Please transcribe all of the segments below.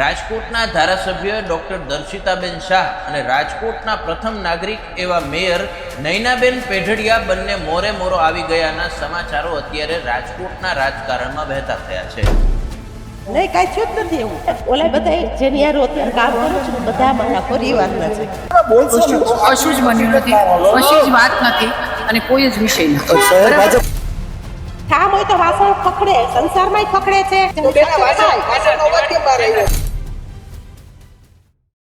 રાજકોટના ધારાસભ્ય ડૉક્ટર દર્શિતાબેન શાહ અને રાજકોટના પ્રથમ નાગરિક એવા મેયર નૈનાબેન પેઢડિયા બંને મોરે મોરો આવી ગયાના સમાચારો અત્યારે રાજકોટના રાજકારણમાં વહેતા થયા છે. નહીં કાંઈ થયું જ નથી એવું. ઓલા બધા જેની યાર અત્યારે કામ કરું છું બધા મારા પરિવારના છે. કશું જ બન્યું નથી. કશી જ વાત નથી અને કોઈ જ વિષય નથી. કામ? હોય તો વાસણ ખખડે સંસારમાં ખખડે છે.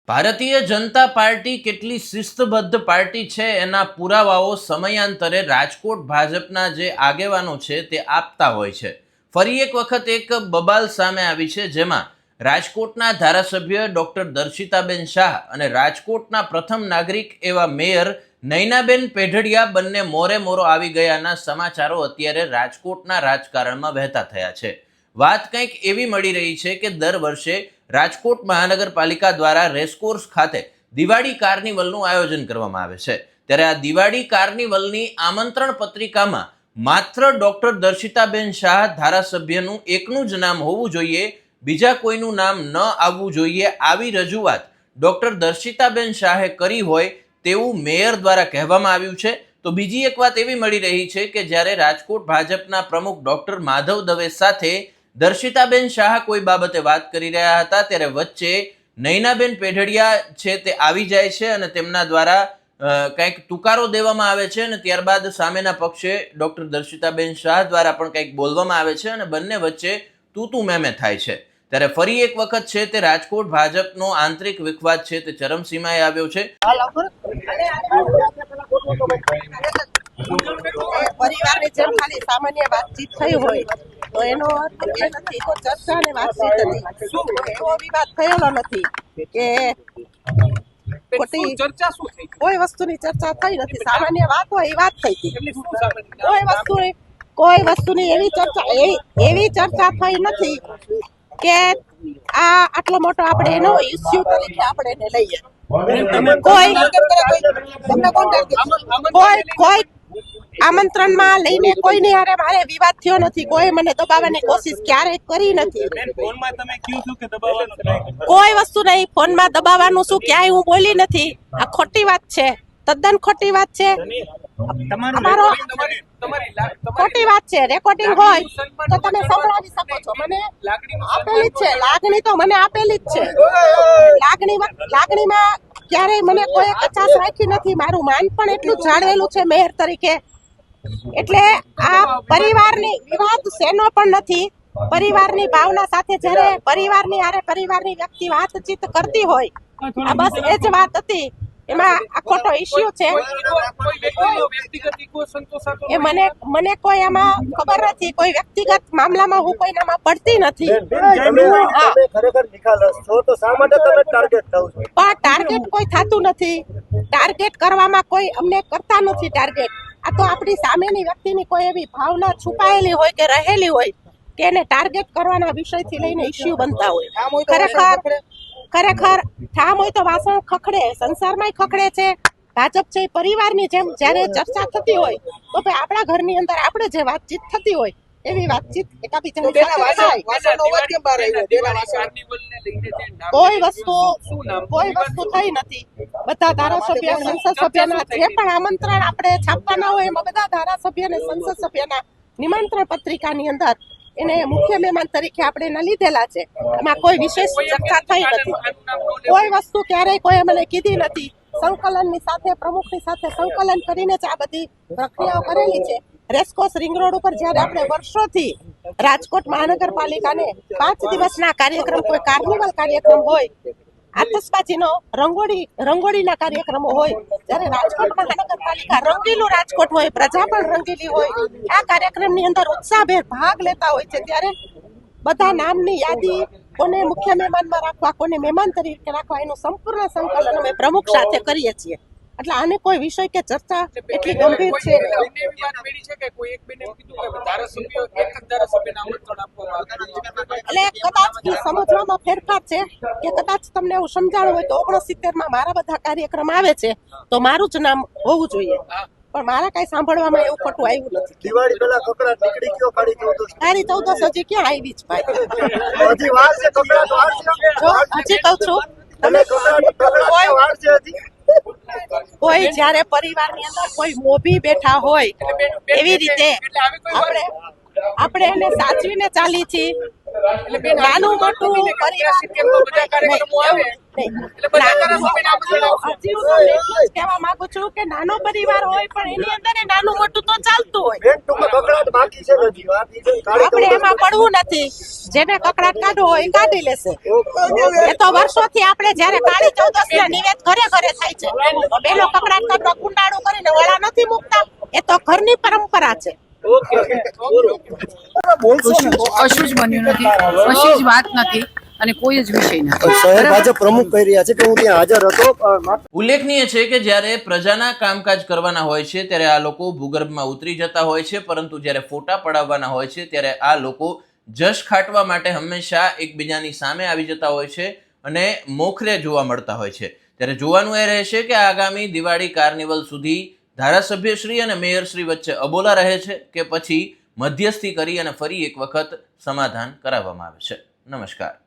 ભારતીય જનતા પાર્ટી કેટલી શિસ્તબદ્ધ પાર્ટી છે એના પુરાવાઓ સમયાંતરે રાજકોટ ભાજપના જે આગેવાનો છે તે આપતા હોય છે. ફરી એક વખત એક બબાલ સામે આવી છે જેમાં રાજકોટના ધારાસભ્ય ડોક્ટર દર્શિતાબેન શાહ અને રાજકોટના પ્રથમ નાગરિક એવા મેયર નૈનાબેન પેઢડિયા બંને મોરે મોરો આવી ગયાના સમાચારો અત્યારે રાજકોટના રાજકારણમાં વહેતા થયા છે. વાત કંઈક એવી મળી રહી છે કે દર વર્ષે રાજકોટ મહાનગરપાલિકા દ્વારા રેસકોર્સ ખાતે દિવાળી કાર્નિવલનું આયોજન કરવામાં આવે છે. ત્યારે આ દિવાળી કાર્નિવલની આમંત્રણ પત્રિકામાં માત્ર ડોક્ટર દર્શિતાબેન શાહ ધારાસભ્યનું એકનું જ નામ હોવું જોઈએ, બીજા કોઈનું નામ ન આવવું જોઈએ આવી રજૂઆત ડોક્ટર દર્શિતાબેન શાહે કરી હોય તેવું મેયર દ્વારા કહેવામાં આવ્યું છે. તો બીજી એક વાત એવી મળી રહી છે કે જ્યારે રાજકોટ ભાજપના પ્રમુખ ડોક્ટર માધવ દવે સાથે દર્શિતાબેન શાહ કોઈ બાબતે વાત કરી રહ્યા હતા ત્યારે વચ્ચે નૈનાબેન પેઢડિયા છે તે આવી જાય છે અને તેમના દ્વારા કંઈક તુકારો દેવામાં આવે છે અને ત્યારબાદ સામેના પક્ષે ડૉક્ટર દર્શિતાબેન શાહ દ્વારા પણ કંઈક બોલવામાં આવે છે અને બંને વચ્ચે તું તું મેમે થાય છે ત્યારે ફરી એક વખત છે તે રાજકોટ ભાજપનો આંતરિક વિખવાદ છે તે ચરમસીમાએ આવ્યો છે સામાન્ય વાતચીત થઈ હોય તો એનો અર્થ એ નથી તો ચર્ચા ને વાતચીત હતી એવો વિવાદ થયેલો નથી કે ખોટી ચર્ચા શું થઈ કોઈ વસ્તુની ચર્ચા થઈ નથી સામાન્ય વાત હોય એ વાત થઈ હતી શું? કોઈ વસ્તુની કોઈ વસ્તુની એવી ચર્ચા એવી ચર્ચા થઈ નથી કે આ આટલો મોટો આપણે એનો ઇસ્યુ તરીકે આપણે એને લઈએ કોઈ? કોઈ કોઈ આમંત્રણમાં લઈને કોઈને હારે મારે વિવાદ થયો નથી કોઈ મને દબાવવાની કોશિશ ક્યારેય કરી નથી. બેન, ફોનમાં તમે કયું છું કે દબાવવાનું try કર્યું? કોઈ વસ્તુ નહીં ફોનમાં દબાવવાનું શું ક્યાંય હું બોલી નથી. આ ખોટી વાત છે તદ્દન ખોટી વાત છે. તમારું અમારો- recording તમારી- તમારી લા- તમારી ખોટી વાત છે રેકોર્ડિંગ હોય તો તમે સંભળાવી શકો છો. મને આપેલી જ છે લાગણી તો મને આપેલી જ છે. લાગણીમાં લાગણીમાં ક્યારેય મને કોઈ કચાશ રાખી નથી મારું માન પણ એટલું જાળવેલું છે મેયર તરીકે. એટલે આ પરિવારની વિવાદ શેનો પણ નથી. પરિવારની ભાવના સાથે જ્યારે પરિવારની આરે પરિવારની વ્યક્તિ વાતચીત કરતી હોય આ બસ એ જ વાત હતી. એમાં આ ખોટો ઇસ્યુ છે. એ મને મને કોઈ એમાં ખબર નથી. કોઈ વ્યક્તિગત મામલામાં હું કોઈ નામાં પડતી નથી. પણ ટાર્ગેટ કોઈ થતું નથી. ટાર્ગેટ કરવામાં કોઈ અમને કરતા નથી ટાર્ગેટ આ તો આપણી સામેની વ્યક્તિની કોઈ એવી ભાવના છુપાયેલી હોય કે રહેલી હોય કે એને ટાર્ગેટ કરવાના વિષયથી લઈને ઇસ્યુ બનતા હોય. ખરેખર ખરેખર ઠામ હોય તો વાસણ ખખડે સંસારમાંય ખખડે છે. ભાજપ છે પરિવારની જેમ જ્યારે ચર્ચા થતી હોય તો ભાઈ આપણા ઘરની અંદર આપણે જે વાતચીત થતી હોય એવી વાતચીત એકાબીજાની સાથે થાય. કોઈ વસ્તુ શું- શું નામ? કોઈ વસ્તુ થઈ નથી. બધા ધારાસભ્ય સંસદ સભ્યના જે પણ આમંત્રણ આપણે છાપવાના હોય એમાં બધા ધારાસભ્ય અને સંસદ સભ્યના નિમંત્રણ પત્રિકાની અંદર એને મુખ્ય મહેમાન તરીકે આપણે એના લીધેલા છે. એમાં કોઈ વિશેષ ચર્ચા થઈ નથી. કોઈ વસ્તુ ક્યારેય કોઈ મને કીધી નથી. સંકલનની સાથે પ્રમુખની સાથે સંકલન કરીને જ આ બધી પ્રક્રિયાઓ કરેલી છે. રેસકોર્સ રિંગ રોડ ઉપર જ્યારે આપણે વર્ષોથી રાજકોટ મહાનગરપાલિકાને પાંચ દિવસના કાર્યક્રમ કોઈ કાર્નિવલ કાર્યક્રમ હોય, આતશબાજીનો રંગોળી, રંગોળીના કાર્યક્રમો હોય, જ્યારે રાજકોટ મહાનગરપાલિકા રંગીલું રાજકોટ હોય પ્રજા પણ રંગીલી હોય, આ કાર્યક્રમની અંદર ઉત્સાહભેર ભાગ લેતા હોય છે, ત્યારે બધા નામની યાદી કોને મુખ્ય મહેમાનમાં રાખવા, કોને મહેમાન તરીકે રાખવા, એનું સંપૂર્ણ સંકલન અમે પ્રમુખ સાથે કરીએ છીએ. એટલે આને કોઈ વિષય કે ચર્ચા એટલી ગંભીર છે? એટલે કદાચ સમજવામાં ફેરફાર છે કે કદાચ તમને એવું સમજાણું હોય તો ઓગણસિત્તેરમાં મારા બધા કાર્યક્રમ આવે છે તો મારું જ નામ હોવું જોઈએ. પણ મારા કઈ સાંભળવામાં એવું ખોટું આવ્યું નથી. દિવાળી પેલા કકડાટ નીકળી ગયો કાળી ચૌદસ તારી ચૌદસ હજી ક્યાં આવી જ ભાઈ? હજી વાર છે કકડાટ વાર છે. જો હજી કહું છું. તમે કકડાટ કકડાટ વાર છે હજી. કોઈ જ્યારે પરિવારની અંદર કોઈ મોભી બેઠા હોય એવી રીતે આપણે આપણે એને સાચવીને ચાલી છીએ. નાનું મોટું કહેવા માંગુ છું કે નાનો પરિવાર હોય પણ એની અંદર નાનું મોટું ચાલતું હોય. આપણે એમાં પડવું નથી. જેને કકડાટ કાઢવો હોય કાઢી લેશે. એ તો વર્ષોથી આપણે જ્યારે કાળી ચૌદસ ના નિવેદ ઘરે ઘરે થાય છે. પેલો બેનો કકડાટ કાઢવા કુંડાળું કરીને વડા નથી મૂકતા. એ તો ઘરની પરંપરા છે. કશું જ બન્યું નથી. કશી જ વાત નથી. અને કોઈ જ વિષય નથી. શહેર ભાજપ પ્રમુખ કહી રહ્યા છે કે હું ત્યાં હાજર હતો ઉલ્લેખનીય છે કે જ્યારે પ્રજાના કામકાજ કરવાના હોય છે ત્યારે આ લોકો ભૂગર્ભમાં ઉતરી જતા હોય છે પરંતુ જ્યારે ફોટા પડાવવાના હોય છે ત્યારે આ લોકો જશ ખાટવા માટે હંમેશા એકબીજાની સામે આવી જતા હોય છે અને મોખરે જોવા મળતા હોય છે. ત્યારે જોવાનું એ રહેશે કે આગામી દિવાળી કાર્નિવલ સુધી ધારાસભ્યશ્રી અને મેયરશ્રી વચ્ચે અબોલા રહે છે કે પછી મધ્યસ્થી કરી અને ફરી એક વખત સમાધાન કરાવવામાં આવે છે. નમસ્કાર.